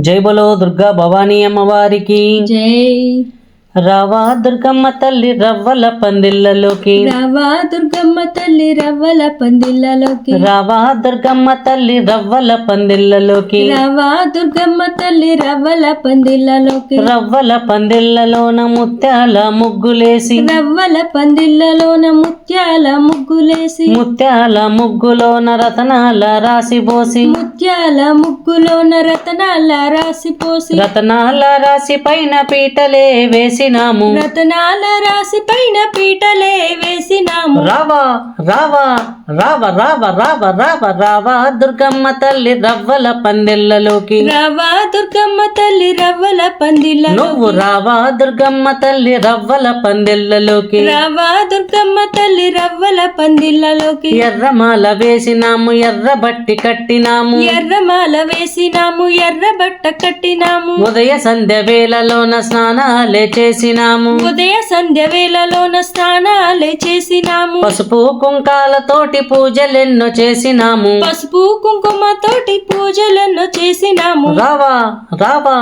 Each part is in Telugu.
జై బలో దుర్గా భవానీ అమ్మవారికి. జై. రావా దుర్గమ్మ తల్లి రవ్వల పందిళ్ళలోకి. రావా దుర్గమ్మ తల్లి రవ్వల పందిళ్ళలోకి. రావా దుర్గమ్మ తల్లి రవ్వల పందిళ్ళలోకి. రావా దుర్గమ్మ తల్లి రవ్వల పందిళ్ళలోకి. రవ్వల పందిళ్ళలోన ముత్యాల ముగ్గులేసి. రవ్వల పందిళ్ళలోన ముత్యాల ముగ్గులేసి. ముత్యాల ముగ్గులోన రతనాల రాసి పోసి. ముత్యాల ముగ్గులోన రతనాల రాసి పోసి. రతనాల రాసి పైన పీటలే వేసినాము. రతనాల రాసి పైన పీటలే వేసినాము. రావా రావా రావ రావ రావ రావ రావా దుర్గమ్మ తల్లి రవ్వల పందిళ్ళలోకి. రావా దుర్గమ్మ తల్లి రవ్వల పందిళ్ళ నువ్వు రావా దుర్గమ్మ తల్లి రవ్వల పందిళ్ళలోకి. రావా దుర్గమ్మ తల్లి రవ్వల పందిళ్ళలోకి. ఎర్రమాల వేసినాము ఎర్ర బట్టి కట్టినాము. ఎర్రమాల వేసినాము ఎర్ర బట్ట కట్టినాము. ఉదయ సంధ్య వేళలోన స్నానాలే చేసినాము. ఉదయ సంధ్య వేళలోన స్నానాలే చేసినాము. పసుపు కుంకాలతోటి పూజలెన్నో చేసినాము. పసుపు కుంకుమ తోటి పూజలను చేసినాము. రావా రావా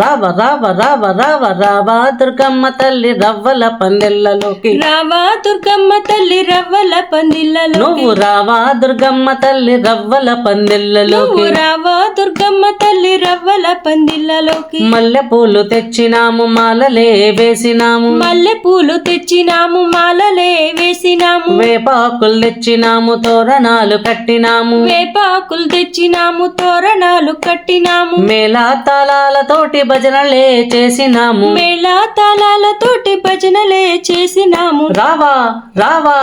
రావ రావ రావ రావ రావా దుర్గమ్మ తల్లి రవ్వల పందిళ్ళలోకి. రావా దుర్గమ్మ తల్లి రవ్వల పందిళ్ళలో నువ్వు రావా దుర్గమ్మ తల్లి రవ్వల పందిళ్ళలోకి. నువ్వు రావా దుర్గమ్మ తల్లి రవ్వల పందిళ్ళలోకి. మల్లె పూలు తెచ్చినాము మాలలే వేసినాము. మల్లె పూలు తెచ్చినాము మాలలే వేసినాము. వేపాకులు తెచ్చినాము తోరణాలు కట్టినాము. వేపాకులు తెచ్చినాము తోరణాలు కట్టినాము. మేళా తాళాలతోటి భజనలే చేసినాము. మేళా తాళాలతోటి భజనలే చేసినాము. రావా రావా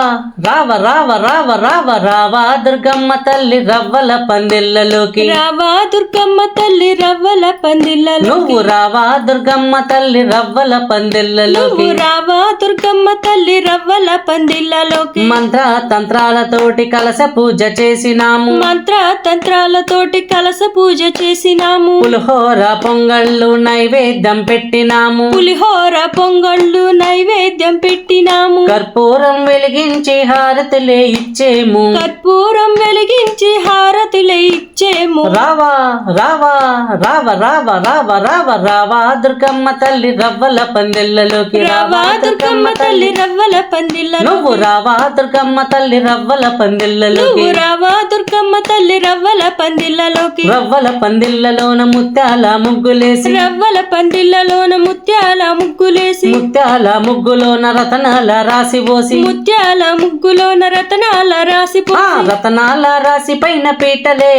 రావ రావ రావ రావ రావా దుర్గమ్మ తల్లి రవ్వల పందిళ్ళలోకి. రావా దుర్గమ్మ తల్లి రవ్వల పందిళ్ళలో నువ్వు రావా దుర్గమ్మ తల్లి రవ్వల పందిళ్ళలోకి. నువ్వు రావా దుర్గమ్మ తల్లి రవ్వల పందిళ్ళలోకి. మంత్ర తంత్రాలతోటి కలస పూజ చేసినాము. మంత్ర తంత్రాలతోటి కలస పూజ చేసినాము. పులిహోర పొంగళ్ళు నైవేద్యం పెట్టినాము. పులిహోర పొంగళ్ళు నైవేద్యం పెట్టినాము. కర్పూరం వెలిగించి హారతులే ఇచ్చేము. కర్పూరం హారతిలే ఇచ్చేము రావా రావా రావ రావ రావ రావ రావా దుర్గమ్మ తల్లి రవ్వల పందిళ్ళలోకి రావా దుర్గమ్మ తల్లి. రవ్వల పందిళ్ళలో నువ్వు రావా దుర్గమ్మ తల్లి రవ్వల పందిళ్ళలోకి. రావా దుర్గమ్మ తల్లి రవ్వల పందిళ్ళలోకి. రవ్వల పందిళ్ళలోన ముత్యాల ముగ్గులేసి. రవ్వల పందిళ్ళలోన ముత్యాల ముగ్గులేసి. ముత్యాల ముగ్గులోన రతనాల రాసి పోసి. ముత్యాల ముగ్గులోన రతనాల రాసి రతనాల రాసి పైన పీటలే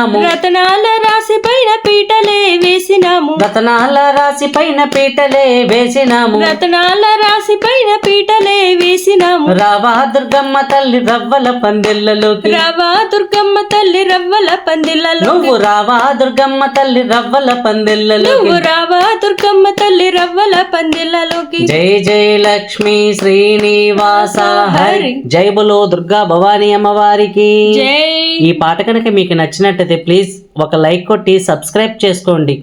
వేసినాము రతనాల రాసి పైన పీటలే వేసినాము. రతనాల రాసి పైన పీటలే వేసినాము. రతనాల రాసి పైన పీటలే వేసినాము. రావా దుర్గమ్మ తల్లి రవ్వల పందిళ్ళలోకి. రావా దుర్గమ్మ తల్లి రవ్వల పందిళ్ళలో నువ్వు రావా దుర్గమ్మ తల్లి రవ్వల పందిళ్ళలోకి. నువ్వు రావా దుర్గమ్మ తల్లి రవ్వల పందిళ్ళలోకి. జై జై లక్ష్మీ శ్రీనివాస. హరి. జై బులో దుర్గా భవానీ అమ్మవారికి. జై. ఈ పాట కనుక మీకు నచ్చినట్లయితే ప్లీజ్ ఒక లైక్ కొట్టి సబ్స్క్రైబ్ చేసుకోండి.